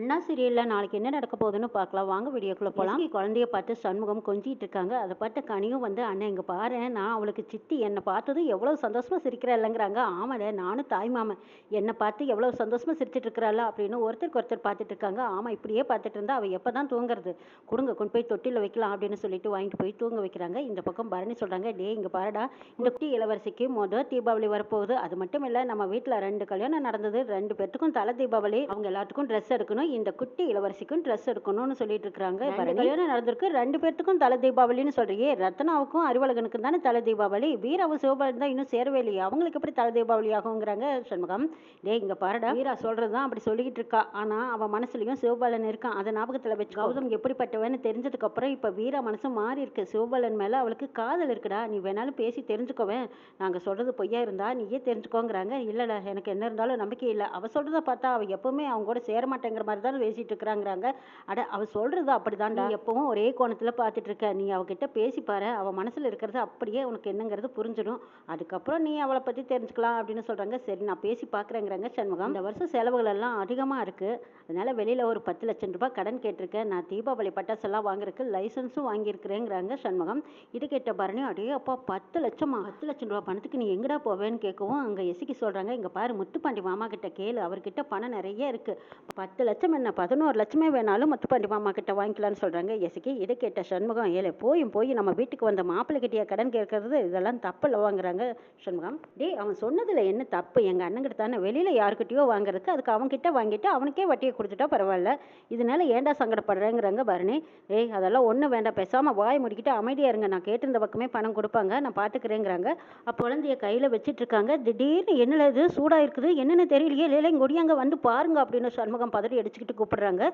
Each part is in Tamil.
அண்ணா சீரியல்ல நாளைக்கு என்ன நடக்க போகுதுன்னு பார்க்கலாம். வாங்க வீடியோக்குள்ள போலாம். குழந்தைய பார்த்து சண்முகம் கொஞ்சிட்டு இருக்காங்க. அதை பார்த்து கனியும் வந்து அண்ணன் இங்க பாரு. நான் அவளுக்கு சித்தி. என்னை பார்த்ததும் எவ்வளவு சந்தோஷமா சிரிக்கிறா இல்லைங்கிறாங்க ஆமாடே நானும் தாய் மாமன். என்னை பார்த்து எவ்வளவு சந்தோஷமா சிரிச்சிட்டு இருக்கிறாள்? அப்படின்னு ஒருத்தருக்கு ஒருத்தர் பார்த்துட்டு இருக்காங்க. ஆமா இப்படியே பார்த்துட்டு இருந்தா அவ எப்பதான் தூங்குறது? கொடுங்க கொண்டு போய் தொட்டில வைக்கலாம் அப்படின்னு சொல்லிட்டு வாங்கிட்டு போய் தூங்க வைக்கிறாங்க. இந்த பக்கம் பரணி சொல்றாங்க டே இங்க பாருடா. இந்த குட்டி இளவரசிக்கு மொதல் தீபாவளி வரப்போகுது. அது மட்டும் இல்ல நம்ம வீட்ல ரெண்டு கல்யாணம் நடந்தது. ரெண்டு பேர்த்துக்கும் தலை தீபாவளி. அவங்க எல்லாத்துக்கும் ட்ரெஸ் எடுக்கணும். இந்த குட்டி இளவரசிக்கும் ட்ரெஸ் எடுக்கணும்னு சொல்லிட்டு இருக்காங்க கல்யாணம் நடந்திருக்கு? ரெண்டு பேர்த்துக்கும் தலை தீபாவளின்னு சொல்றியே ரத்னாவுக்கும் அறிவழகனுக்கும் தானே தலை தீபாவளி? வீராவும் சிவபாலன் தான் இன்னும் சேரவே இல்லையே. அவங்களுக்கு எப்படி தலை தீபாவளி ஆகுங்கிறாங்க சண்முகம். டேய் இங்க பாருடா. வீரா சொல்றதுதான் அப்படி சொல்லிக்கிட்டு இருக்கா. ஆனா அவ மனசுலயும் சிவபாலன் இருக்கான். அதை ஞாபகத்துல வச்சு கௌதம் எப்படிப்பட்டவன்னு தெரிஞ்சதுக்கு அப்புறம் இப்ப வீரா மனசு மாறி இருக்கு. சிவபாலன் மேல அவளுக்கு காதல் இருக்குடா. நீ வேணாலும் பேசி தெரிஞ்சுக்கோவேன். நாங்க சொல்றது பொய்யா இருந்தா நீயே தெரிஞ்சுக்கோங்கிறாங்க. இல்லல எனக்கு என்ன இருந்தாலும் நம்பிக்கை இல்லை. அவ சொல்றத பார்த்தா அவ எப்பவுமே அவங்க கூட சேர மாட்டேங்கிற மாதிரி தான் பேசிட்டு இருக்கிறாங்கிறாங்க. அட அவ சொல்றது அப்படிதான்டா. நீ எப்பவும் ஒரே கோணத்துல பார்த்துட்டு இருக்க நீ அவகிட்ட பேசி பாரு. அவ மனசுல இருக்கிறது அப்படியே உனக்கு என்னங்கிறது புரிஞ்சிடும். அதுக்கப்புறம் நீ அவளை பத்தி தெரிஞ்சுக்கலாம் அப்படின்னு சொல்றாங்க. சரி நான் பேசி பார்க்கறேங்கிறாங்க சண்முகம். இந்த வருஷம் செலவுகள் எல்லாம் அதிகமா இருக்கு. அதனால வெளியில ஒரு பத்து லட்சம் ரூபாய் கடன் கேட்டிருக்கேன். நான் தீபாவளி பட்டாசு எல்லாம் வாங்குறதுக்கு லைசன்ஸும் வாங்கியிருக்கிறேங்கிறாங்க சண்முகம். இது கேட்ட பரணி அடே அப்பா பத்து லட்சமா? பத்து லட்சம் ரூபாய் பணத்துக்கு நீ எங்கடா போவேன்னு கேட்கவும் அங்க எசிக்கு சொல்றாங்க. இங்க பாரு முத்துப்பாண்டி மாமா கிட்ட கேளு. அவர்கிட்ட பணம் நிறைய இருக்கு. பத்து லட்சம் லட்சம் என்ன? பதினோரு லட்சமே வேணாலும் முத்துப்பாண்டி மாமா கிட்ட வாங்கிக்கலாம்னு சொல்கிறாங்க எசிக்கு இதை கேட்ட சண்முகம் ஏழை போயும் போய் நம்ம வீட்டுக்கு வந்த மாப்பிள்ளை கடன் கேட்கறது? இதெல்லாம் தப்பில் வாங்குறாங்க சண்முகம். டேய் அவன் சொன்னதில் என்ன தப்பு? எங்கள் அண்ணங்கிட்ட தானே வெளியில் யாருக்கிட்டயோ வாங்குறதுக்கு அதுக்கு அவன்கிட்ட வாங்கிட்டு அவனுக்கே வட்டியை கொடுத்துட்டா பரவாயில்ல. இதனால ஏன்டா சங்கடப்படுறேங்கிறாங்க பரணி. ஏய் அதெல்லாம் ஒன்றும் வேண்டாம். பேசாமல் வாய் முடிக்கிட்டு அமைதியாக இருங்க. நான் கேட்டிருந்த பக்கமே பணம் கொடுப்பாங்க. நான் பார்த்துக்கிறேங்கிறாங்க அப்போ குழந்தைய கையில் வச்சுட்டு இருக்காங்க திடீர்னு என்னல இது? சூடாக இருக்குது என்னென்னு தெரியலையே. இல்லை இங்க ஒடியாங்க வந்து பாருங்க அப்படின்னு சண்முகம் பதறி அடிச்சுக்கிட்டு கூப்பிடுறாங்க.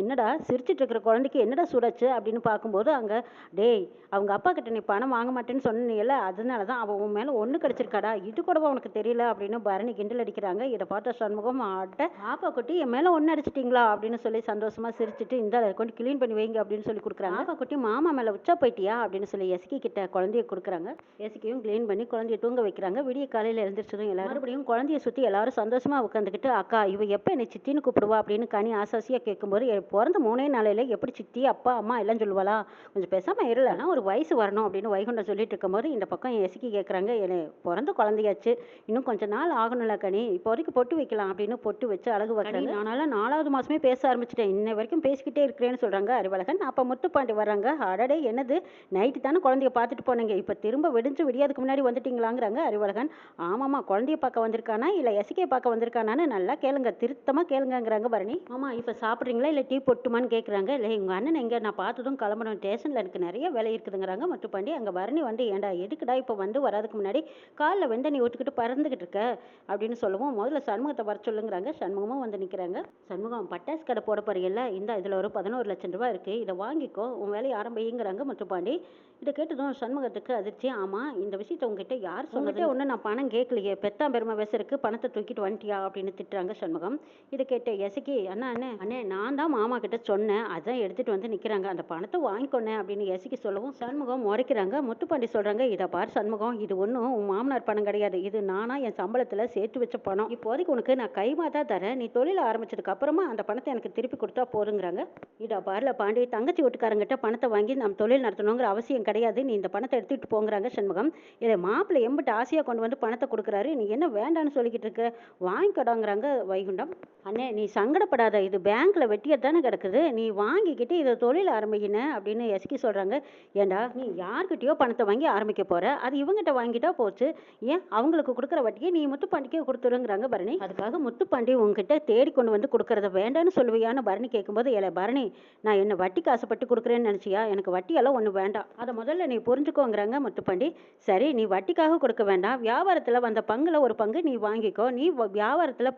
என்னடா சிரிச்சிட்டு இருக்கிற குழந்தைக்கு என்னடா சூடாச்சு அப்படின்னு பார்க்கும்போது அங்க டேய் அவங்க அப்பா கிட்ட நீ பணம் வாங்க மாட்டேன்னு சொன்னீங்கல்ல அதனால தான் அவன் உன் மேல ஒண்ணு கிடைச்சிருக்காடா? இது கூடவா உனக்கு தெரியல? அப்படின்னு பரணி கிண்டல் அடிக்கிறாங்க. இதை பார்த்த சண்முகம் ஆட்ட ஆப்பா குட்டி என் மேல ஒண்ணு அடிச்சிட்டீங்களா? அப்படின்னு சொல்லி சந்தோஷமா சிரிச்சிட்டு இந்த கொண்டு கிளீன் பண்ணி வைங்க அப்படின்னு சொல்லி கொடுக்குறாங்க. ஆப்பா குட்டி மாமா மேல உச்சா போயிட்டியா? அப்படின்னு சொல்லி எஸ்கி கிட்ட குழந்தைய கொடுக்குறாங்க. எஸ்கியும் க்ளீன் பண்ணி குழந்தைய தூங்க வைக்கிறாங்க. விடிய காலையில எழுந்திரிச்சதும் எல்லாரும் மறுபடியும் குழந்தைய சுத்தி எல்லாரும் சந்தோஷமா உட்காந்துக்கிட்டு அக்கா இவ எப்ப என்னை சித்தின்னு கூப்பிடுவா? அப்படின்னு கனி ஆசாசியா கேட்கும்போது பிறந்த மூணே நாளையில எப்படி சித்தி அப்பா அம்மா எல்லாம் சொல்லுவாளா? கொஞ்சம் பேசாம இருலனா ஒரு வயசு வரணும் அப்படின்னு வைகுண்டம் சொல்லிட்டு இருக்கும்போது இந்த பக்கம் எஸ்கி கேட்குறாங்க என்ன பிறந்த குழந்தையாச்சு இன்னும் கொஞ்ச நாள் ஆகணும்ல கனி இப்போதைக்கு பொட்டு வைக்கலாம் அப்படின்னு பொட்டு வச்சு அழகு வைக்கிறாங்க. நானால நாலாவது மாசமே பேச ஆரம்பிச்சிட்டேன். இன்ன வரைக்கும் பேசிக்கிட்டே இருக்கிறேன்னு சொல்றாங்க அறிவழகன் அப்ப முத்துப்பாண்டி வர்றாங்க அடடே என்னது? நைட்டு தானே குழந்தைய பார்த்துட்டு போனீங்க இப்ப திரும்ப விடிஞ்சு விடியாதுக்கு முன்னாடி வந்துட்டீங்களாங்கிறாங்க அறிவழகன் ஆமாம்மா குழந்தைய பார்க்க வந்திருக்கானா இல்ல எசிக்கே பார்க்க வந்திருக்கானான்னு நல்லா கேளுங்க திருத்தமா கேளுங்கங்கிறாங்க பரணி. ஆமா இப்ப சாப்பிட்றீங்களா? இல்ல டீ போட்டுமான்னு கேக்குறாங்க. இல்லை உங்க அண்ணன் எங்க? நான் பார்த்ததும் கிளம்பணும். ஸ்டேஷன்ல எனக்கு நிறைய வேலை இருக்குதுங்கிறாங்க. முத்துப்பாண்டி அங்க பரணி வந்து ஏன்டா எதுக்குடா இப்ப வந்து வராதுக்கு முன்னாடி காலில் வெந்த நீ விட்டுக்கிட்டு பறந்துகிட்டு இருக்க? அப்படின்னு சொல்லவும். முதல்ல சண்முகத்தை வர சொல்லுங்கிறாங்க. சண்முகமும் வந்து நிக்கிறாங்க. சண்முகம் பட்டாசு கடை போட போறீங்கல்ல? இந்த இதுல ஒரு பதினோரு லட்சம் ரூபாய் இருக்கு. இதை வாங்கிக்கோ. உன் வேலையை ஆரம்பிங்கிறாங்க முத்துப்பாண்டி இதை கேட்டதும் சண்முகத்துக்கு அதிர்ச்சி. ஆமா இந்த விஷயத்த உங்ககிட்ட யார் சொன்னது? ஒண்ணு நான் பணம் கேட்கலையே. பெத்தாம் பெருமை விசருக்கு? பணத்தை தூக்கிட்டு வந்துட்டியா? அப்படின்னு திட்டுறாங்க சண்முகம். இதை கேட்ட எசக்கி அண்ணா அண்ணே அண்ணே நான் தான் மாமா கிட்ட சொன்னேன். அதான் எடுத்துட்டு வந்து நிற்கிறாங்க அந்த பணத்தை வாங்கிக்கொண்ணே அப்படின்னு எசிக்கு சொல்லவும் சண்முகம் முறைக்கிறாங்க. முத்துப்பாண்டி சொல்றாங்க இதை பார் சண்முகம் இது ஒன்றும் உன் மாமனார் பணம் கிடையாது. இது நானா என் சம்பளத்தில் சேர்த்து வச்ச பணம். இப்போதைக்கு உனக்கு நான் கைமாத்தா தரேன். நீ தொழில் ஆரம்பிச்சதுக்கு அப்புறமா அந்த பணத்தை எனக்கு திருப்பி கொடுத்தா போதுங்கிறாங்க. இதா பார்ல பாண்டி தங்கச்சி வீட்டுக்காரங்கிட்ட பணத்தை வாங்கி நம்ம தொழில் நடத்தணுங்கிற அவசியம் கிடையாது. நீ இந்த பணத்தை எடுத்துட்டு போங்கிறாங்க சண்முகம். இதை மாப்பிள்ளை எம்பிட்டு ஆசையா கொண்டு வந்து பணத்தை கொடுக்குறாரு. நீ என்ன வேண்டான்னு சொல்லிக்கிட்டு இருக்க? வாங்கிக்கடாங்கிறாங்க வைகுண்டம். அண்ணே நீ சங்கடப்படாத. இது பேங்க்ல வெட்டியா தானே கிடக்குது. நீ வாங்கிக்கிட்டு இதை தொழில் ஆரம்பிக்கின அப்படின்னு எஸ்கி சொல்றாங்க. ஏண்டா நீ யார்கிட்டயோ பணத்தை வாங்கி ஆரம்பிக்க போற? அது இவங்ககிட்ட வாங்கிட்டா போச்சு. ஏன்? அவங்களுக்கு கொடுக்குற வட்டியை நீ முத்துப்பாண்டிக்கே கொடுத்துருங்கிறாங்க பரணி. அதுக்காக முத்துப்பாண்டி உங்ககிட்ட தேடி கொண்டு வந்து கொடுக்கறத வேண்டான்னு சொல்லுவியான்னு பரணி கேட்கும்போது ஏல பரணி நான் என்ன வட்டிக்கு ஆசைப்பட்டு கொடுக்குறேன்னு நினைச்சியா? எனக்கு வட்டியெல்லாம் ஒன்று வேண்டாம். அதை முதல்ல நீ புரிஞ்சுக்கோங்கிறாங்க முத்துப்பாண்டி. சரி நீ வட்டிக்காக கொடுக்க வேண்டாம். வியாபாரத்தில் வந்த பங்குல ஒரு பங்கு நீ வாங்கிக்கோ. நீ வ-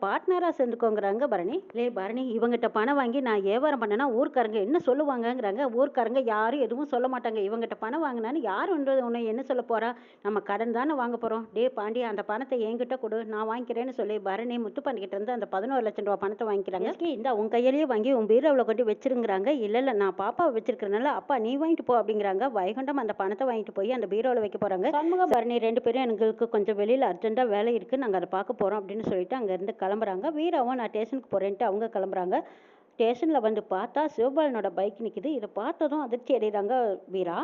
பார்ட்னராக சேர்ந்துக்கோங்கிறாங்க பரணி. லே பரணி இவங்கிட்ட பணம் வாங்கி நான் வியாபாரம் பண்ணனா ஊர்க்காரங்க என்ன சொல்லுவாங்கங்கிறாங்க. ஊர்க்காரங்க யாரும் எதுவும் சொல்ல மாட்டாங்க. இவங்கிட்ட பணம் வாங்கினான்னு யார் வந்து உன்னை என்ன சொல்ல போறா? நம்ம கடன் தானே வாங்க போறோம். டே பாண்டி அந்த பணத்தை என்கிட்ட கொடு. நான் வாங்கிக்கிறேன்னு சொல்லி பரணி முத்துப்பாண்டி கிட்ட இருந்து அந்த பதினோரு லட்சம் ரூபாய் பணத்தை வாங்கிக்கிறாங்க. இந்தா உன் கையிலேயே வாங்கி உன் பீரோவில் கொண்டு வச்சிருங்கிறாங்க. இல்ல இல்ல நான் பாப்பாவை வச்சிருக்கிறனால அப்பா நீ வாங்கிட்டு போ அப்படிங்கிறாங்க. வைகுண்டம் அந்த பணத்தை வாங்கிட்டு போய் அந்த பீரோவில் வைக்க போறாங்க. சண்முக பரணி ரெண்டு பேரும் எங்களுக்கு கொஞ்சம் வெளியில அர்ஜென்ட்டா வேலை இருக்கு. நாங்க அதை பார்க்க போறோம் அப்படின்னு சொல்லிட்டு அங்க இருந்து கிளம்புறாங்க. வீராவும் நான் ஸ்டேஷனுக்கு போறேன்ட்டு அவங்க கிளம்புறாங்க. ஸ்டேஷனில் வந்து பார்த்தா சிவபாலனோட பைக் நிற்கிது இதை பார்த்ததும் அதிர்ச்சி அடைகிறாங்க வீரா.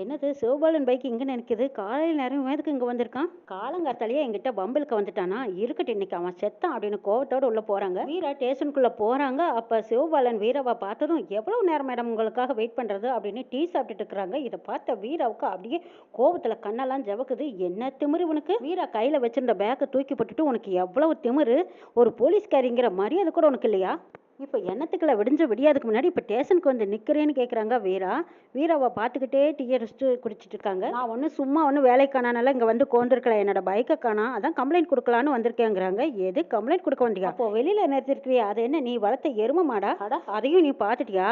என்னது சிவபாலன் பைக் இங்கே நிற்கிது காலையில் நேரம் எதுக்கு இங்கே வந்திருக்கான்? காலங்கார்த்தாலேயே எங்கிட்ட பம்பிளுக்கு வந்துட்டானா? இருக்கட்டும் இன்னைக்கு அவன் செத்தான் அப்படின்னு கோவத்தோடு உள்ளே போகிறாங்க வீரா ஸ்டேஷனுக்குள்ளே போகிறாங்க அப்போ சிவபாலன் வீராவை பார்த்ததும் எவ்வளோ நேரம் மேடம் உங்களுக்காக வெயிட் பண்ணுறது அப்படின்னு டீ சாப்பிட்டுட்டு இருக்கிறாங்க. இதை பார்த்த வீராவுக்கு அப்படியே கோவத்தில் கண்ணெல்லாம் ஜவக்குது. என்ன திமிரு உனக்கு? வீரா கையில் வச்சிருந்த பேக்கை தூக்கி போட்டுட்டு உனக்கு எவ்வளவு திமிரு? ஒரு போலீஸ்காரிங்கிற மரியாதை கூட உனக்கு இல்லையா? இப்போ என்னத்துக்குள்ள விடிஞ்ச விடியாதுக்கு முன்னாடி இப்போ ஸ்டேஷனுக்கு வந்து நிற்கிறேன்னு கேட்குறாங்க வீரா. வீராவை பார்த்துக்கிட்டே டீயை ரெஸ்ட்டு குடிச்சிட்டு இருக்காங்க. நான் ஒன்றும் சும்மா ஒன்றும் காணானால இங்கே வந்து கோந்திருக்கல. என்னோட பைக்கை காணா அதான் கம்ப்ளைண்ட் கொடுக்கலான்னு வந்திருக்கேங்கிறாங்க. எது கம்ப்ளைண்ட் கொடுக்க வந்தியா அப்போ வெளியில் நிறுத்திருக்கிறியா? அது என்ன நீ வளர்த்த எரும மாடா? அடா. அதையும் நீ பார்த்துட்டியா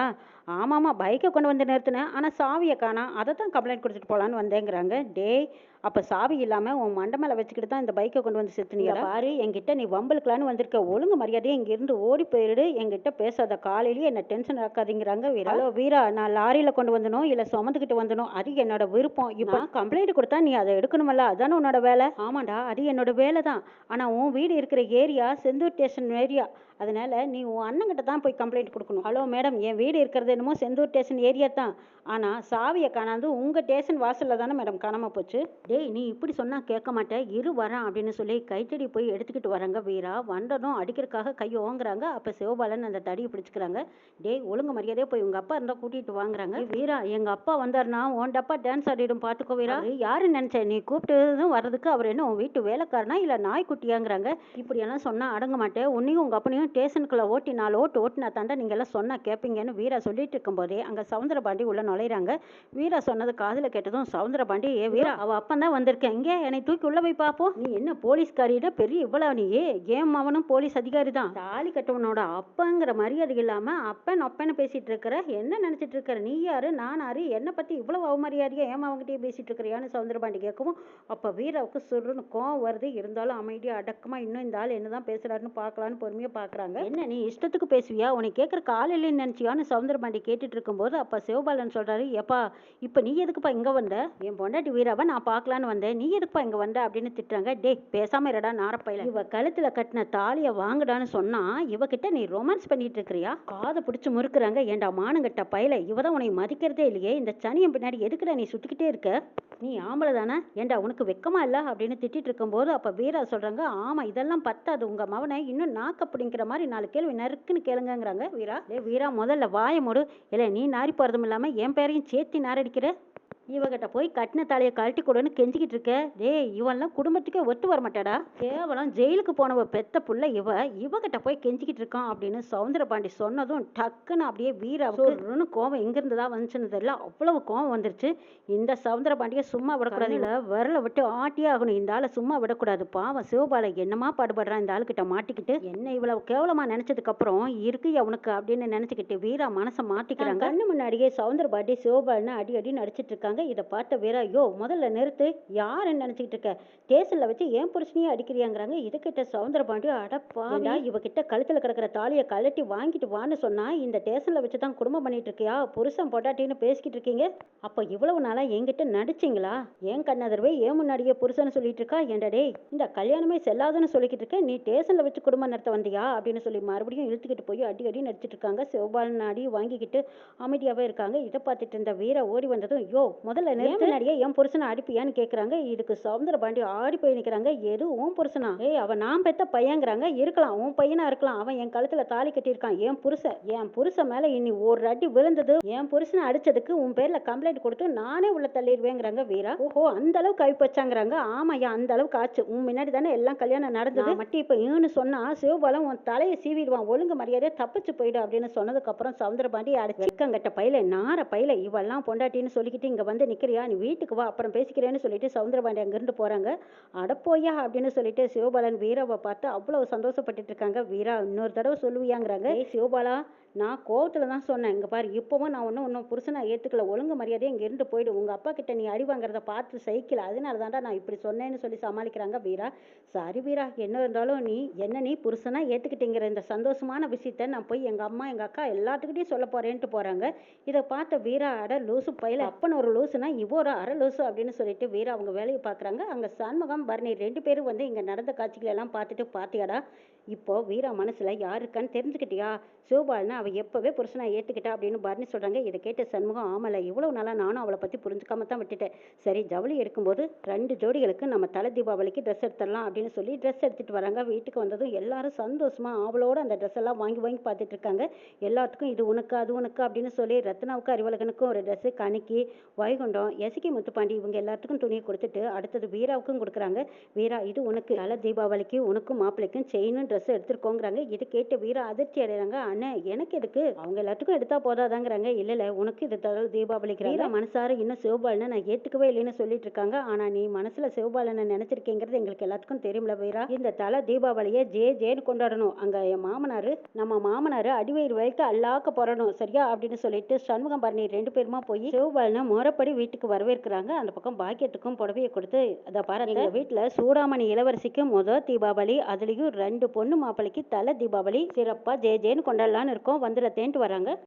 ஆமாம்மா பைக்கை கொண்டு வந்து நிறுத்தினேன். ஆனால் சாவியை காணா அதை தான் கம்ப்ளைண்ட் கொடுத்துட்டு போகலான்னு வந்தேங்கிறாங்க. டேய் அப்போ சாவி இல்லாமல் உன் மண்டை மேலே வச்சுக்கிட்டு தான் இந்த பைக்கை கொண்டு வந்து செத்துனியா பாரு என்கிட்ட நீ வம்பலுக்கலான்னு வந்திருக்க. ஒழுங்கு மரியாதையை இங்கேருந்து ஓடி போயிடு என்கிட்ட பேசாத காலையிலேயே என்ன டென்ஷன் ஆக்காதீங்கிறாங்க வீரா. ஹலோ வீரா நான் லாரியில் கொண்டு வந்தனோ இல்லை சுமந்துக்கிட்டு வந்தனோ அது என்னோட விருப்பம். இப்போ கம்ப்ளைண்ட் கொடுத்தா நீ அதை எடுக்கணுமல்ல? அதானே உன்னோட வேலை? ஆமாண்டா அது என்னோட வேலை தான் ஆனால் உன் வீடு இருக்கிற ஏரியா செந்தூர் ஸ்டேஷன் ஏரியா அதனால நீ உன் அண்ணங்கிட்ட தான் போய் கம்ப்ளைண்ட் கொடுக்கணும். ஹலோ மேடம் என் வீடு இருக்கிறது என்னமோ செந்தூர் ஸ்டேஷன் ஏரியா தான். ஆனால் சாவியை காணாது உங்கள் ஸ்டேஷன் வாசலில் தானே மேடம் காணாமல் போச்சு. டேய் நீ இப்படி சொன்னால் கேட்க மாட்டேன். இரு வரேன் அப்படின்னு சொல்லி கைத்தடி போய் எடுத்துக்கிட்டு வராங்க வீரா. வந்ததும் அடிக்கிறதுக்காக கையை ஓங்குறாங்க. அப்போ சிவபாலன் அந்த தடியை பிடிச்சிக்கிறாங்க. டேய் ஒழுங்கு மரியாதையே போய் உங்கள் அப்பா இருந்தால் கூட்டிகிட்டு வாங்குறாங்க. "ஏய், வீரா எங்கள் அப்பா வந்தாருன்னா உன் டப்பா டான்ஸ் ஆடிடும். பார்த்துக்கோ வீரா. "அவரு யாருன்னு நினச்சேன். நீ கூப்பிட்டதும் வர்றதுக்கு அவர் என்ன உன் வீட்டு வேலைக்காரனா இல்லை நாய்க்குட்டியாங்கிறாங்க? இப்படியெல்லாம் சொன்னால் அடங்க மாட்டேன். உன்னையும் உங்கள் அப்பனையும் ஸ்டேஷனுக்குள்ளே ஓட்டி ஓட்டு ஓட்டினா தாண்டா நீங்கள் எல்லாம் சொன்னால் கேட்பீங்கன்னு வீரா சொல்லிட்டு இருக்கும்போதே அங்கே சவுந்தரபாண்டி உள்ளே நுழையிறாங்க. வீரா சொன்னது காதில் கேட்டதும் சவுந்தரபாண்டி ஏ வீரா அவள் அப்போ தான் வந்திருக்கேன். இங்கே என்னை தூக்கி உள்ளே போய் பார்ப்போம் நீ என்ன போலீஸ்காரியிட பெரிய இவ்வளோ நீ? ஏன் அவனும் போலீஸ் அதிகாரி தான். தாலி கட்டவனோட அப்பங்கிற மரியாதை இல்லாமல் அப்பன் அப்பன்னு பேசிகிட்டு இருக்கிற என்ன நினச்சிட்டு இருக்கிற நீ யாரு? நான் யாரு? என்னை பற்றி இவ்வளோ அவமரியாதையாக ஏன் அவங்ககிட்டயே பேசிகிட்டு இருக்கிறியான்னு சவுந்தரபாண்டி கேட்கவும் அப்போ வீராவுக்கு சுருன்னு கோவம் வருது. இருந்தாலும் அமைதியாக அடக்கமாக இன்னும் இந்த ஆள் என்ன தான் பேசுகிறாருன்னு பார்க்கலான்னு பொறுமையாக பார்க்குறாங்க என்ன நீ இஷ்டத்துக்கு பேசுவியா? உனக்கு கேட்குற கால் இல்லைன்னு நினச்சியான்னு சவுந்தரபாண்டி கேட்டுட்டு இருக்கும்போது அப்போ சிவபாலன் சொல்றாரு ஏப்பா இப்போ நீ எதுக்குப்பா இங்கே வந்த? என் பொண்டாட்டி வீராவை நான் பார்க்கலான்னு வந்தேன். நீ எதுக்குப்பா இங்கே வந்த? அப்படின்னு திட்டுறாங்க. டேய் பேசாம இருடா நாரப்பையில இவ கழுத்தில் கட்டின தாலியை வாங்குடான்னு சொன்னா இவகிட்ட நீ ரொமான்ஸ் பண்ணிட்டு இருக்கிறியா காதை பிடிச்சி முறுக்குறாங்க. ஏன்டா மானங்கட்ட பையல இவ தான் உன்னை மதிக்கிறதே இல்லையே. இந்த சனியம் பின்னாடி எதுக்குடா நீ சுத்திக்கிட்டே இருக்க? நீ ஆம்பளை தானே? ஏன்டா உனக்கு வெக்கமா இல்லை? அப்படின்னு திட்டிட்டு இருக்கும்போது அப்போ வீரா சொல்கிறாங்க ஆமாம் இதெல்லாம் பத்தாது. உங்கள் மவனை இன்னும் நாக்கு அப்படிங்கிற மாதிரி நாலு கேள்வி நறுக்குன்னு கேளுங்கங்கிறாங்க வீரா. டேய் வீரா முதல்ல வாயை மூடு. இல்லை நீ நாரி போகிறதும் இல்லாமல் என் பேரையும் சேர்த்து நாரடிக்கிற. இவகிட்ட போய் கட்டின தாலியை கழட்டி கொடுன்னு கெஞ்சிக்கிட்டு இருக்க. டேய் இவன்லாம் குடும்பத்துக்கே ஒத்து வர மாட்டாடா கேவலம் ஜெயிலுக்கு போனவ பெத்த புள்ள இவ இவகிட்ட போய் கெஞ்சிக்கிட்டு இருக்கான் அப்படின்னு சவுந்தரபாண்டி சொன்னதும் டக்குன்னு அப்படியே வீராவுக்கு கோவம் எங்கிருந்து தான் வந்துச்சுன்னு தெரியல. அவ்வளவு கோவம் வந்துருச்சு. இந்த சவுந்தரபாண்டியை சும்மா விடக்கூடாது. இல்ல விரல விட்டு ஆட்டியே ஆகணும். இந்த ஆளை சும்மா விடக்கூடாது. பாவம் சிவபாலை என்னமா பாடுபடுறான் இந்த ஆளுகிட்ட மாட்டிக்கிட்டு. என்ன இவ்வளவு கேவலமா நினைச்சதுக்கு அப்புறம் இருக்கு அவனுக்கு அப்படின்னு நினைச்சுக்கிட்டு வீரா மனசை மாத்திக்கிறாங்க. கண்ணு முன்னாடியே சவுந்தரபாண்டி சிவபாலனை அடி அடி நடிச்சிட்டு இருக்காங்க. இதை பார்த்த வீரா? யோ முதல்ல நிறுத்து. யாருன்னு நினச்சிக்கிட்டு இருக்க? தேசலில் வச்சு ஏன் புருஷனையே அடிக்கிறியாங்கிறாங்க? இதுகிட்ட சவுந்தரபாண்டி அடப்பாடா இவகிட்ட கழுத்துல கிடக்கிற தாலியை கழட்டி வாங்கிட்டு வான்னு சொன்னா இந்த தேசலில் வச்சு தான் குடும்பம் பண்ணிட்டு இருக்கியா? புருஷன் பொட்டாட்டின்னு பேசிக்கிட்டு இருக்கீங்க. அப்போ இவ்வளவு நாளா என்கிட்ட நடிச்சிங்களா? ஏன் கண்ணதர்வே ஏன் முன்னாடியே புருஷன் சொல்லிட்டு இருக்கா? ஏன்டா டேய் இந்த கல்யாணமே செல்லாதுன்னு சொல்லிக்கிட்டு இருக்க? நீ ஸ்டேஷன்ல வச்சு குடும்பம் நடத்த வந்தியா? அப்படின்னு சொல்லி மறுபடியும் இழுத்துக்கிட்டு போய் அடி அடி நடிச்சிட்டு இருக்காங்க. சிவபாலன் அடி வாங்கிக்கிட்டு அமைதியாவே இருக்காங்க. இதை பார்த்துட்டு இருந்த வீர ஓடி வந்ததும் யோ முதல்ல நேரம் முன்னாடியே என் புருஷனை அடிப்பியான்னு கேக்குறாங்க. இதுக்கு சவுந்தர பாண்டி ஆடி போய் நிக்கிறாங்க. எது உன் புருஷனா? ஏய் அவன் நான் பெத்த பையங்கிறாங்க. இருக்கலாம் உன் பையனா இருக்கலாம். அவன் என் கழுத்துல தாலி கட்டியிருக்கான். என் புருஷன் என் புருஷன் மேல இனி ஒரு அடி விழுந்தது. என் புருஷனை அடிச்சதுக்கு உன் பேர்ல கம்ப்ளைண்ட் கொடுத்து நானே உள்ள தள்ளிடுவேங்கிறாங்க வீரா. ஓஹோ அந்த அளவுக்கு கை வச்சாங்கிறாங்க. ஆமாய்யா அந்த அளவுக்கு ஆச்சு. உன் முன்னாடி தானே எல்லாம் கல்யாணம் நடந்தது. மட்டும் இப்ப ஏன்னு சொன்னா சிவபாலம் உன் தலையை சீவிடுவான். ஒழுங்கு மரியாதையா தப்பிச்சு போயிடு அப்படின்னு சொன்னதுக்கு அப்புறம் சவுந்தரபாண்டி அடிச்சிக்கங்கட்ட பையில நார பையில இவெல்லாம் பொண்டாட்டின்னு சொல்லிக்கிட்டு இங்க வந்து நிக்கிறியா? நீ வீட்டுக்கு வா அப்புறம் பேசிக்கிறேன்னு சொல்லிட்டு சவுந்தரபாண்டி அங்கேருந்து போறாங்க. அடப்போயா அப்படின்னு சொல்லிட்டு சிவபாலன் வீராவை பார்த்து அவ்வளவு சந்தோஷப்பட்டுட்டு இருக்காங்க. வீரா இன்னொரு தடவை சொல்லுவியாங்கிறாங்க. சிவபாலா நான் கோவத்தில் தான் சொன்னேன். இங்கே பாரு இப்போவும் நான் ஒன்றும் ஒன்றும் புருஷனை ஏற்றுக்கல ஒழுங்கு மரியாதையை இங்கே இருந்து போயிடு. உங்கள் அப்பா கிட்ட நீ அடி வாங்குறத பார்த்து சைக்கிள் அதனால தான்டா நான் இப்படி சொன்னேன்னு சொல்லி சமாளிக்கிறாங்க வீரா. சாரி வீரா என்ன இருந்தாலும் நீ என்ன நீ புருஷனா ஏற்றுக்கிட்டேங்கிற இந்த சந்தோஷமான விஷயத்த நான் போய் எங்கள் அம்மா எங்கள் அக்கா எல்லாத்துக்கிட்டையும் சொல்ல போகிறேன்ட்டு போகிறாங்க இதை பார்த்த வீரா அட லூசு பையில அப்பன் ஒரு லூசுனா இவ ஒரு அரை லூசு அப்படின்னு சொல்லிட்டு வீரா அவங்க வேலையை பார்க்குறாங்க. அங்கே சண்முகம் பரணி ரெண்டு பேரும் வந்து இங்கே நடந்த காட்சிகளெல்லாம் பார்த்துட்டு பார்த்தியாடா இப்போ வீரா மனசுல யார் இருக்கான்னு தெரிஞ்சுக்கிட்டியா? சிவபாலனை அவள் எப்போவே புருஷனை ஏற்றுக்கிட்டா அப்படின்னு பரணி சொல்கிறாங்க இதை கேட்ட சண்முகம் ஆமலை இவ்வளோ நாளாக நானும் அவளை பற்றி புரிஞ்சுக்காம தான் விட்டுட்டேன். சரி ஜவுளி எடுக்கும்போது ரெண்டு ஜோடிகளுக்கு நம்ம தலை தீபாவளிக்கு ட்ரெஸ் எடுத்துடலாம் அப்படின்னு சொல்லி ட்ரெஸ் எடுத்துகிட்டு வராங்க. வீட்டுக்கு வந்ததும் எல்லாரும் சந்தோஷமாக அவளோட அந்த ட்ரெஸ் எல்லாம் வாங்கி வாங்கி பார்த்துட்டு இருக்காங்க. எல்லாத்துக்கும் இது உனக்கு அது உனக்கு அப்படின்னு சொல்லி ரத்னாவுக்கு அறிவழகனுக்கும் ஒரு ட்ரெஸ்ஸு கணிக்கி வைகுண்டம் எசகி முத்துப்பாண்டி இவங்க எல்லாத்துக்கும் துணியை கொடுத்துட்டு அடுத்தது வீராவுக்கும் கொடுக்குறாங்க. வீரா இது உனக்கு தலை தீபாவளிக்கு உனக்கும் மாப்பிள்ளைக்கும் செயினும் ட்ரெஸ் எடுத்துருக்கோங்கிறாங்க. இது கேட்டு வீரா அதிர்ச்சி அடைகிறாங்க அண்ணன் எனக்கு எதுக்கு? அவங்க எல்லாத்துக்கும் எடுத்தா போதாதாங்கிறாங்க. இல்ல இல்ல உனக்கு இது தலை தீபாவளிக்கு வீரா மனசார இன்னும் சிவபாலனை நான் ஏத்துக்கவே இல்லைன்னு சொல்லிட்டு இருக்காங்க ஆனா நீ மனசுல சிவபாலனை நினைச்சிருக்கேங்கிறது எங்களுக்கு எல்லாத்துக்கும் தெரியும்ல வீரா. இந்த தலை தீபாவளியை ஜே ஜேன்னு கொண்டாடணும். அங்க என் மாமனாரு நம்ம மாமனாரு அடிவயிறு வரைக்கும் அல்லாக்க போறணும். சரியா? அப்படின்னு சொல்லிட்டு சண்முகம் பரணி ரெண்டு பேருமா போய் சிவபாலனை முறைப்படி வீட்டுக்கு வரவேற்கிறாங்க. அந்த பக்கம் பாக்கியத்துக்கும் புடவையை கொடுத்து அதை பாருங்க எங்க வீட்டுல சூடாமணி இளவரசிக்கு முதல் தீபாவளி அதுலயும் ரெண்டு பொண்ணு பொண்ணு மாப்பிள்ளைக்கு தலை தீபாவளி சிறப்பா ஜே ஜேன்னு கொண்டாடலான்னு இருக்கோம். வந்துடத்தேன்ட்டு வராங்க